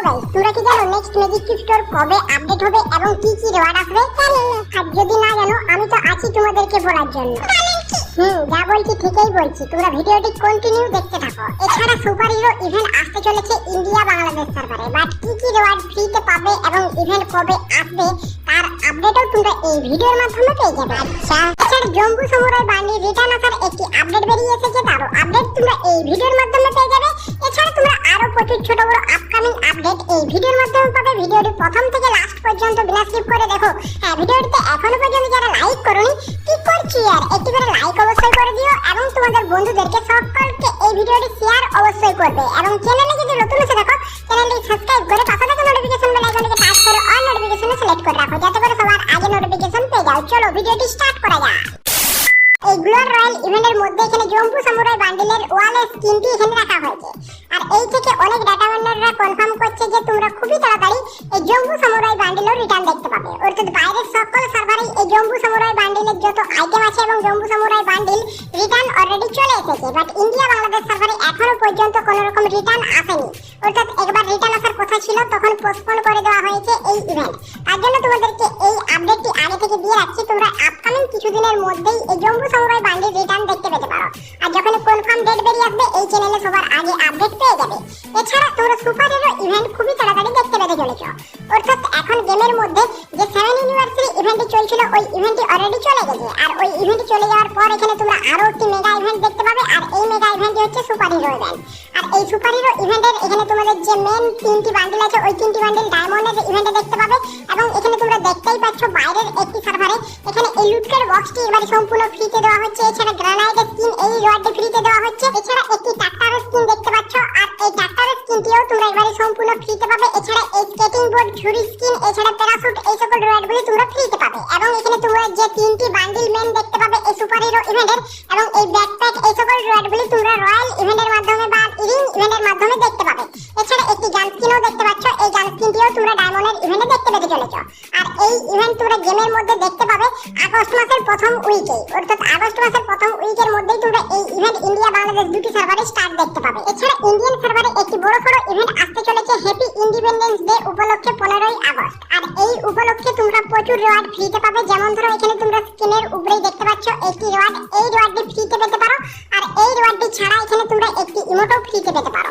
কি জানো next store কবে আপডেট হবে এবং কি কি রিওয়ার্ড আসবে? আর যদি না জানো, আমি তো আছি তোমাদেরকে বলার জন্য। হুম, যা বলছি ঠিকই বলছি। তোমরা ভিডিওটি কন্টিনিউ দেখতে থাকো। এছাড়া সুপার হিরো ইভেন্ট আসতে চলেছে ইন্ডিয়া বাংলাদেশ সার্ভারে বাট কি কি রিওয়ার্ড ফ্রিতে পাবে এবং ইভেন্ট কবে আসবে, তার আপডেটও তোমরা এই ভিডিওর মাধ্যমে পেয়ে যাবে। আচ্ছা এছাড়া জম্বু সমুরাই বান্ডি রিটার্ন আসার একটি আপডেট বেরিয়ে এসেছে, তারও আপডেট তোমরা এই ভিডিওর মাধ্যমে পেয়ে যাবে। এছাড়া তোমরা আরও প্রচুর ছোট বড় আপকামিং আপডেট এই ভিডিওর মাধ্যমে পাবে। ভিডিওটি প্রথম থেকে লাস্ট পর্যন্ত বিনা স্কিপ করে দেখো। হ্যাঁ ভিডিওটিতে এখনও পর্যন্ত যারা লাইক করোনি কি করছি আর একটি করে লাইক অবশ্যই করে দিও এবং তোমাদের বন্ধুদেরকে সকলকে এই ভিডিওটি শেয়ার অবশ্যই করবে। এবং চ্যানেলে যদি নতুন এসে দেখো চ্যানেলটি সাবস্ক্রাইব করে পাশে থাকা নোটিফিকেশন বেল আইকনটিকে টাচ করে অল নোটিফিকেশনে সিলেক্ট করে রাখো, যাতে করে সবার আগে নোটিফিকেশন পেয়ে যাও। চলো, ভিডিওটি স্টার্ট করা যাক। এই গ্লোয়ার রয়্যাল ইভেন্টের মধ্যে এখানে জম্বু সামুরাই বান্ডিলের ওয়ালের স্কিনটি এখানে রাখা হয়েছে। আর এই থেকে অনেক ডাটা ভেন্ডররা কনফার্ম করছে যে তোমরা খুবই তাড়াতাড়ি এই জম্বু সামুরাই বান্ডিলের রিটার্ন দেখতে পাবে। অর্থাৎ বাইরের সকল সার্ভারে এই জম্বু সামুরাই বান্ডিলের যত আইটেম আছে এবং zombie samurai bundle return already চলে এসেছে। বাট ইন্ডিয়া বাংলাদেশ সার্ভারে এখনও পর্যন্ত কোনো রকম রিটার্ন আসেনি। অর্থাৎ একবার রিটার্ন আসার কথা ছিল, তখন পোস্টপোন করে দেওয়া হয়েছে এই ইভেন্ট তার জন্য তোমাদেরকে এই আপডেটটি আগে থেকে দিয়ে রাখছি। তোমরা আপকামিং কিছুদিনের মধ্যেই এই জম্বু সামুরাই বান্ডিল রিটার্ন দেখতে পেতে পারো। আর যখন কনফার্ম ডেট বেরিয়ে আসবে, এই চ্যানেলে সবার আগে আপডেট পেয়ে যাবে। এছাড়া তোমরা সুপার ইভেন্ট খুবই তাড়াতাড়ি দেখতে পেতে চলেছ। অর্থাৎ এখন গেমের মধ্যে যে সেভেন ইউনিভার্সিটি ইভেন্টটি চলছিল, ওই ইভেন্টটি অলরেডি চলে গেছে। আর ওই ইভেন্টটি চলে যাওয়ার পর এখানে তোমরা আরও একটি মেগা ইভেন্ট দেখতে পাবে, আর এই মেগা ইভেন্টটি হচ্ছে সুপার হিরো ইভেন্ট আর এই সুপার হিরো ইভেন্টের এখানে তোমাদের যে মেন তিনটি বান্ডিল আছে, ওই তিনটি বান্ডিল ডায়মন্ডের ইভেন্টে দেখতে পাবে, এবং এখানে তোমরা দেখতেই পাচ্ছ বাইরের একটি সার্ভারে এখানে এই লুটকের বক্সটি এবারে সম্পূর্ণ ফ্রিতে দেওয়া হচ্ছে। এছাড়া গ্রানাইটের স্কিন এই রোয়ার্ডে ফ্রিতে দেওয়া হচ্ছে। এছাড়া একটি ট্রাক্টরের স্কিন দেখতে পাচ্ছ, আর এই ট্রাক্টরের স্কিনটিও তোমরা এবারে সম্পূর্ণ ফ্রিতে পাবে। এছাড়া এই স্কেটিং বোর্ড ঝুড়ি স্কিন এছাড়া প্যারাশুট এই সকল রোয়ার্ডগুলি তোমরা ফ্রিতে পাবে। এবং এখানে তোমরা যে তিনটি বান্ডিল মেন দেখতে পাবে, এই সুপার হিরো ইভেন্টের এবং এই ব্যাকপ্যাক এই সকল রোয়ার্ডগুলি তোমরা রয়্যাল ইভেন্টের মাধ্যমে বা রিং ইভেন্টের মাধ্যমে দেখতে পাবে। এছাড়া একটি গান স্কিনও দেখতে পাচ্ছ, এই গান স্কিনটিও তোমরা ডায়মন্ডের ইভেন্টে দেখতে পেতে চলেছ। এই ইভেন্ট তোমরা গেমের মধ্যে দেখতে পাবে আগস্ট মাসের প্রথম উইকে অর্থাৎ আগস্ট মাসের প্রথম উইকের মধ্যেই তোমরা এই ইভেন্ট ইন্ডিয়া বাংলাদেশ দুটি সার্ভারে স্টার্ট দেখতে পাবে। এছাড়া ইন্ডিয়ান সার্ভারে একটি বড় সড়ো ইভেন্ট আসতে চলেছে হ্যাপি ইন্ডিপেন্ডেন্স ডে উপলক্ষে পনেরোই আগস্ট। আর এই উপলক্ষে তোমরা প্রচুর রিওয়ার্ড ফ্রিতে পাবে। যেমন ধরো, এখানে তোমরা স্ক্রিনের উপরেই দেখতে পাচ্ছ একটি রিওয়ার্ড এই রিওয়ার্ডটি ফ্রিতে পেতে পারো। আর এই রিওয়ার্ডটি ছাড়া এখানে তোমরা একটি ইমোটও ফ্রিতে পেতে পারো।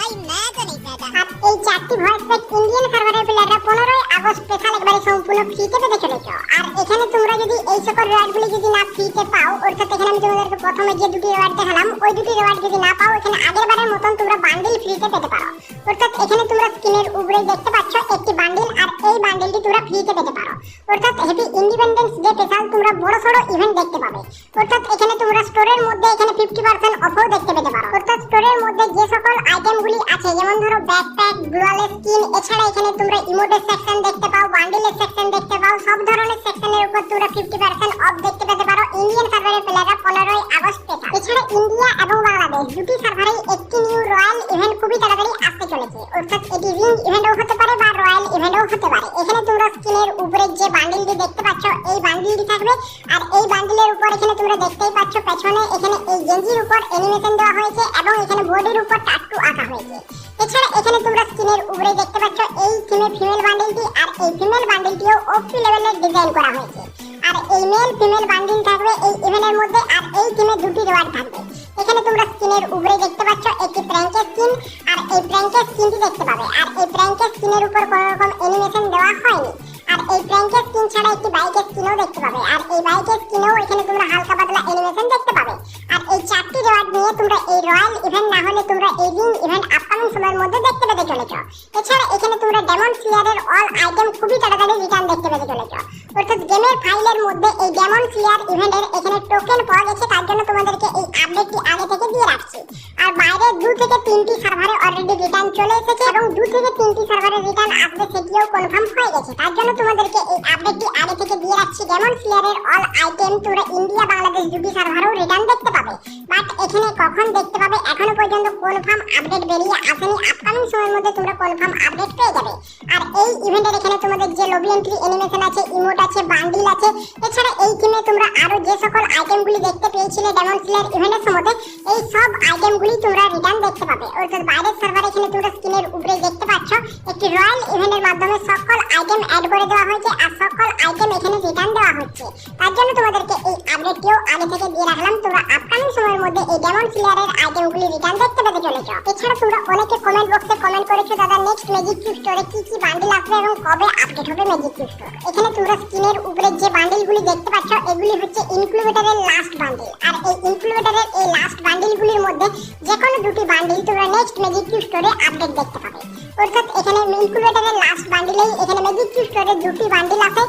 ভাই मैं तो नहीं कहता আর এই চারটি ভয়েস প্যাক ইন্ডিয়ান সার্ভারের প্লেয়াররা পনেরোই আগস্ট স্পেশাল একবারে সম্পূর্ণ ফ্রিতে পেতে চলেছ আর এখানে তোমরা যদি এই সকল রিওয়ার্ডগুলি যদি না ফ্রিতে পাও অর্থাৎ এখানে আমি তোমাদেরকে প্রথমে যে দুটি রিওয়ার্ড দেখালাম ওই দুটি রিওয়ার্ড যদি না পাও এখানে আগের বারের মতন তোমরা বান্ডিল ফ্রিতে পেতে পারো অর্থাৎ এখানে তোমরা স্ক্রিনের উপরে দেখতে পাচ্ছ একটি বান্ডিল আর এই বান্ডিলটি তোমরা ফ্রিতে পেতে পারো অর্থাৎ হ্যাপি ইন্ডিপেন্ডেন্স ডে স্পেশাল তোমরা বড় সড়ো ইভেন্ট দেখতে পাবে অর্থাৎ এখানে তোমরা স্টোরের মধ্যে এখানে ফিফটি পার্সেন্ট অফও দেখতে পেতে পারো অর্থাৎ স্টোরের মধ্যে যে সকল আইটেমগুলি আছে, যেমন ধরো ব্যাকপ্যাক গ্লোয়াল স্কিন এছাড়া এখানে তোমরা ইমোটের সেকশন দেখতে পাও বান্ডিলের সেকশন দেখতে পাও, সব ধরনের সেকশনের উপর তোমরা ফিফটি পার্সেন্ট অফ দেখতে পেতে পারো। ইন্ডিয়ান সার্ভারের প্লেয়াররা পনেরোই আগস্ট থেকে এছাড়া ইন্ডিয়া এবং বাংলাদেশ দুটি সার্ভারেই একটি নিউ রয়্যাল ইভেন্ট খুবই তাড়াতাড়ি আসতে চলেছে। অর্থাৎ এটি রিং ইভেন্টও হতে পারে বা রয়্যাল ইভেন্টও হতে পারে। এখানে তোমরা স্ক্রিনের উপরে যে বান্ডিলটি দেখতে পাচ্ছ, এই বান্ডিলটি থাকবে। আর এই বান্ডিলের উপর এখানে তোমরা দেখতেই পাচ্ছ, পেছনে এখানে এই গেঞ্জির উপর অ্যানিমেশন দেওয়া হয়েছে এবং এখানে বোর্ডের উপর টাট্টু আঁকা হয়েছে। এছাড়া এখানে তোমরা স্ক্রিনের উপরে দেখতে পাচ্ছ, এই থিমে ফিমেল বান্ডিলটি আর এই ফিমেল বান্ডিলটিও ওপি লেভেলের ডিজাইন করা হয়েছে। আর এই মেল ফিমেল বান্ডিল থাকবে এই ইভেন্টের মধ্যে, আর এই থিমে দুটি রিওয়ার্ড থাকবে। এখানে তোমরা স্ক্রিনের উপরে দেখতে পাচ্ছ একটি প্র্যাঙ্কের স্কিন আর এই প্র্যাঙ্কের স্কিনটি দেখতে পাবে। আর এই প্র্যাঙ্কের স্কিনের উপর কোনো রকম অ্যানিমেশন দেওয়া হয়নি। আর এই প্র্যাঙ্কের স্কিন ছাড়া একটি বাইকের স্কিনও দেখতে পাবে। আর এই বাইকের স্ক্রিনেও এখানে তোমরা হালকা পাতলা অ্যানিমেশন দেখতে পাবে। আর এই চারটি রেওয়ার্ড নিয়ে তোমরা এই রয়্যাল ইভেন্ট না হলে তোমরা এই রিং ইভেন্ট আপকামিং সময়ের মধ্যে দেখতে পেতে চলেছ। এছাড়া এখানে তোমরা ডেমন স্লেয়ারের অল আইটেম খুবই তাড়াতাড়ি রিটার্ন দেখতে পেতে চলেছ। অর্থাৎ গেমের ফাইলের মধ্যে এই ডেমন স্লেয়ার ইভেন্টের এখানে টোকেন পাওয়া গেছে, তার জন্য তোমাদেরকে এই আপডেটটি আগে থেকে দিয়ে রাখছি। আর বাইরে দু থেকে তিনটি সার্ভারে অলরেডি রিটার্ন চলে এসেছে এবং দু থেকে তিনটি সার্ভারে রিটার্ন আসবে সেটিও কনফার্ম হয়ে গেছে। তার জন্য তোমাদেরকে এই আপডেটটি আগে থেকে দিয়ে রাখছি। ডেমন স্লেয়ারের অল আইটেম তোমরা ইন্ডিয়া বাংলাদেশ দুটি সার্ভারেও রিটার্ন দেখতে পাবে। বাট এখানে কখন দেখতে পাবে, এখনও পর্যন্ত কনফার্ম আপডেট বেরিয়ে আসেনি। আপকামিং সময়ের মধ্যে তোমরা কনফার্ম আপডেট পেয়ে যাবে। আর এই ইভেন্টের এখানে তোমাদের যে লবি এন্ট্রি অ্যানিমেশন আছে ইমোট আছে বান্ডিল আছে, এছাড়া এই টিমে তোমরা আরও যে সকল আইটেমগুলি দেখতে পেয়েছিলে ডেমন স্লেয়ার ইভেন্টের সময়, এই সব আইটেমগুলি তোমরা রিটার্ন দেখতে পাবে। অর্থাৎ বাইরের সার্ভার এখানে তোমরা স্ক্রিনের উপরে দেখতে পাচ্ছ, একটি রয়্যাল ইভেন্টের মাধ্যমে সকল আইটেম অ্যাড করে দেওয়া হয়েছে আর সকল আইটেম এখানে রিটার্ন দেওয়া হচ্ছে। তার জন্য তোমাদেরকে এই আপডেটটিও আগে থেকে দিয়ে রাখলাম, তোমরা আপকামিং সময়ের মধ্যে এই ডেমন স্লেয়ারের আইটেমগুলি রিটার্ন দেখতে পেতে চলেছ। এছাড়া তোমরা অনেকে কমেন্ট বক্সে কমেন্ট করেছ, দাদা নেক্সট ম্যাজিক কিউ স্টোরে কি কি বান্ডিল আসবে এবং কবে আপডেট হবে ম্যাজিক কিউ স্টোর এখানে তোমরা স্ক্রিনের উপরে যে বান্ডিলগুলি দেখতে পাচ্ছ, এগুলি হচ্ছে ইনক্লুবেটরের লাস্ট বান্ডিল আর এই ইনক্লুবেটরের এই লাস্ট বান্ডিলগুলির মধ্যে যে কোনো দুটি বান্ডিল তোমরা নেক্সট ম্যাজিক কিউ স্টোরে আপডেট দেখতে পাবে। অর্থাৎ এখানে ইনক্লুবেটরের লাস্ট বান্ডিলেই এখানে ম্যাজিক কিউ স্টোরে দুটি বান্ডিল আছে।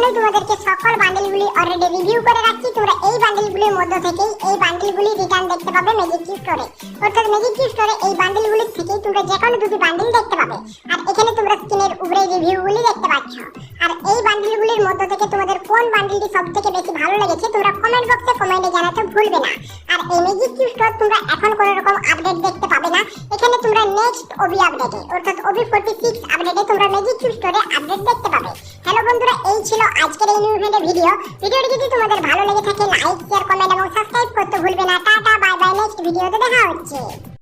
জন্যই তোমাদেরকে সকল বান্ডিলগুলি অলরেডি রিভিউ করে রাখছি। তোমরা এই বান্ডিলগুলির মধ্যে থেকেই এই বান্ডিলগুলি রিটার্ন দেখতে পাবে ম্যাজিক কিউ স্টোরে অর্থাৎ ম্যাজিক কিউ স্টোরে এই বান্ডিলগুলির থেকেই তোমরা যে কোনো দুটি বান্ডিল দেখতে পাবে। আর এখানে তোমরা স্ক্রিনের উপরে রিভিউগুলি দেখতে পাচ্ছ। আর এই বান্ডিলগুলির মধ্যে থেকে তোমাদের কোন বান্ডিলটি সবথেকে বেশি ভালো লেগেছে তোমরা কমেন্ট বক্সে কমেন্টে জানাতে ভুলবে না। আর এই ম্যাজিক কিউ স্টোর তোমরা এখন কোনো রকম আপডেট দেখতে পাবে না। এখানে তোমরা নেক্সট ওবি আপডেটে অর্থাৎ ওবি ফোর্টি সিক্স আপডেটে তোমরা ম্যাজিক কিউ স্টোরে আপডেট দেখতে পাবে। হ্যালো বন্ধুরা, এই ছিল আজকের এই ইভেন্টের ভিডিও। ভিডিওটি যদি তোমাদের ভালো লেগে থাকে লাইক শেয়ার কমেন্ট এবং সাবস্ক্রাইব করতে ভুলবে না। টাটা বাই বাই নেক্সট ভিডিওতে দেখা হচ্ছে।